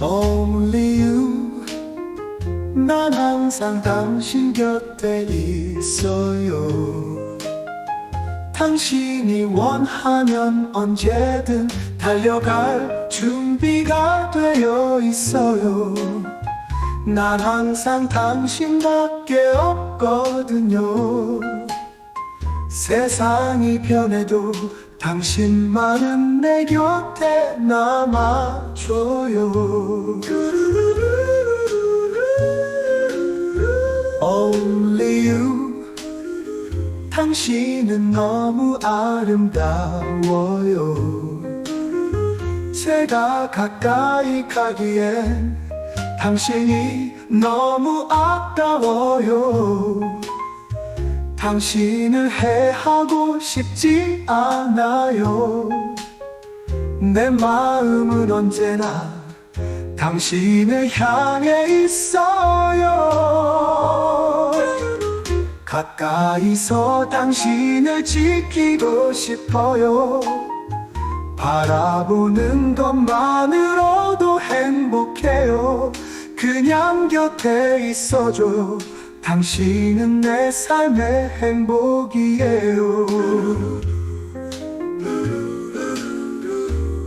Only you. 난 항상 당신 곁에 있어요. 당신이 원하면 언제든 달려갈 준비가 되어 있어요 난 항상 당신밖에 없거든요. 세상이 변해도 당신만은 내 곁에 남아줘요. Only you. 당신은 너무 아름다워요. 제가 가까이 가기엔 당신이 너무 아까워요. 당신을 해하고 싶지 않아요. 내 마음은 언제나 당신을 향해 있어요. 가까이서 당신을 지키고 싶어요. 바라보는 것만으로도 행복해요 그냥 곁에 있어줘요 당신은 내 삶의 행복이에요.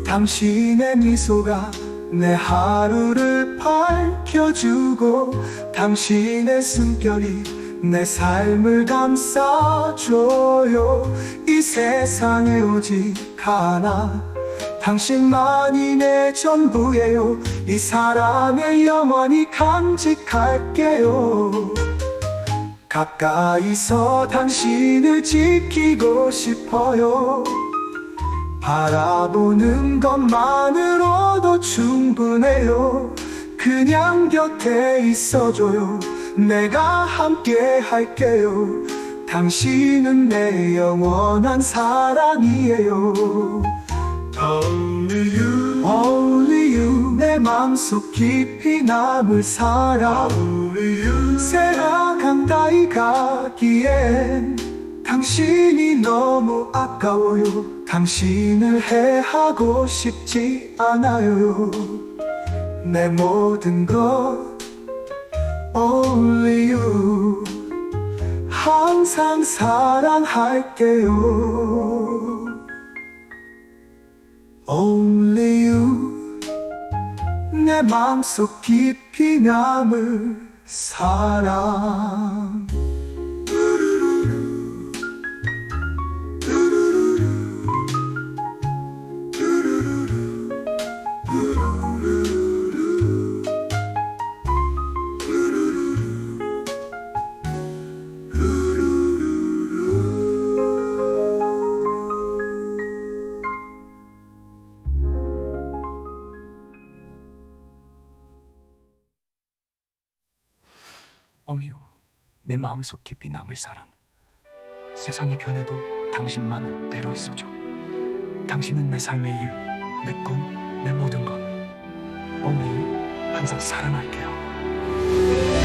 당신의 미소가 내 하루를 밝혀주고 당신의 숨결이 내 삶을 감싸줘요. 이 세상에 오직 하나 당신만이 내 전부예요. 이 사랑을 영원히 간직할게요. 가까이서 당신을 지키고 싶어요. 바라보는 것만으로도 충분해요. 그냥 곁에 있어줘요. 내가 함께 할게요. 당신은 내 영원한 사랑이에요 맘속 깊이 남을 사랑 Only you 새가 간다이 가기엔 당신이 너무 아까워요. 당신을 해하고 싶지 않아요. 내 모든 것 Only you 항상 사랑할게요. Only 내 맘속 깊이 남을 사랑 어미요, 내 마음속 깊이 남을 사랑. 세상이 변해도 당신만 내로 있어줘. 당신은 내 삶의 이유, 내 꿈, 내 모든 것. 어미, 항상 사랑할게요.